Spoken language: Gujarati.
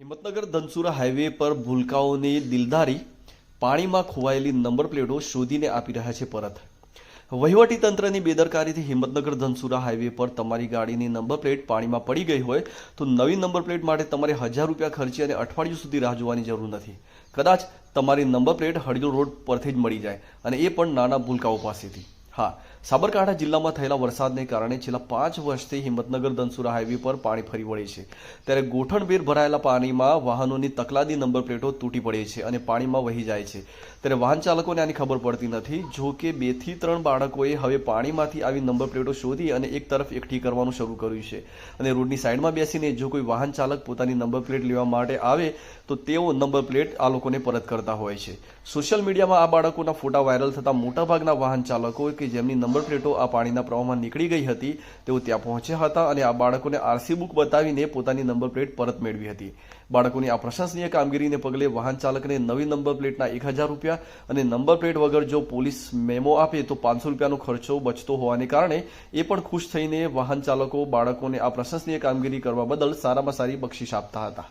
હિંમતનગર ધનસુરા હાઈવે પર ભૂલકાઓની દિલદારી, પાણીમાં ખોવાયેલી નંબર પ્લેટો શોધીને આપી રહ્યા છે પરત. વહીવટી તંત્રની બેદરકારીથી હિંમતનગર ધનસુરા હાઈવે પર તમારી ગાડીની નંબર પ્લેટ પાણીમાં પડી ગઈ હોય તો નવી નંબર પ્લેટ માટે તમારે હજાર રૂપિયા ખર્ચી અને અઠવાડિયું સુધી રાહ જોવાની જરૂર નથી. કદાચ તમારી નંબર પ્લેટ હળિયોળ રોડ પરથી જ મળી જાય અને એ પણ નાના ભૂલકાઓ પાસેથી. હા સાબરકાંઠા જિલ્લામાં થયેલા વરસાદને કારણે છેલ્લા પાંચ વર્ષથી હિંમતનગર ધનસુરા હાઈવે પર પાણી ફરી વળે છે. ત્યારે ગોઠણભેર ભરાયેલા પાણીમાં વાહનોની તકલાદી નંબર પ્લેટો તૂટી પડે છે અને પાણીમાં વહી જાય છે. ત્યારે વાહન ચાલકોને આની ખબર પડતી નથી. જો કે બેથી ત્રણ બાળકોએ હવે પાણીમાંથી આવી નંબર પ્લેટો શોધી અને એક તરફ એકઠી કરવાનું શરૂ કર્યું છે. અને રોડની સાઈડમાં બેસીને જો કોઈ વાહન ચાલક પોતાની નંબર પ્લેટ લેવા માટે આવે, તો તેઓ નંબર પ્લેટ આ લોકોને પરત કરતા હોય છે. સોશિયલ મીડિયામાં આ બાળકોના ફોટા વાયરલ થતા મોટાભાગના વાહન ચાલકો કે જેમની નંબર પ્લેટો આ પાણીના પ્રવાહમાં નીકળી ગઈ હતી, તેઓ ત્યાં પહોંચ્યા હતા અને આ બાળકોને આરસી બુક બતાવીને પોતાની નંબર પ્લેટ પરત મેળવી હતી. બાળકોની આ પ્રશંસનીય કામગીરીને પગલે વાહન ચાલકને નવી નંબર પ્લેટના એક હજાર રૂપિયા અને નંબર પ્લેટ વગર જો પોલીસ મેમો આપે તો પાંચસો રૂપિયાનો ખર્ચો બચતો હોવાને કારણે એ પણ ખુશ થઈને વાહન ચાલકો બાળકોને આ પ્રશંસનીય કામગીરી કરવા બદલ સારામાં સારી બક્ષિસ આપતા હતા.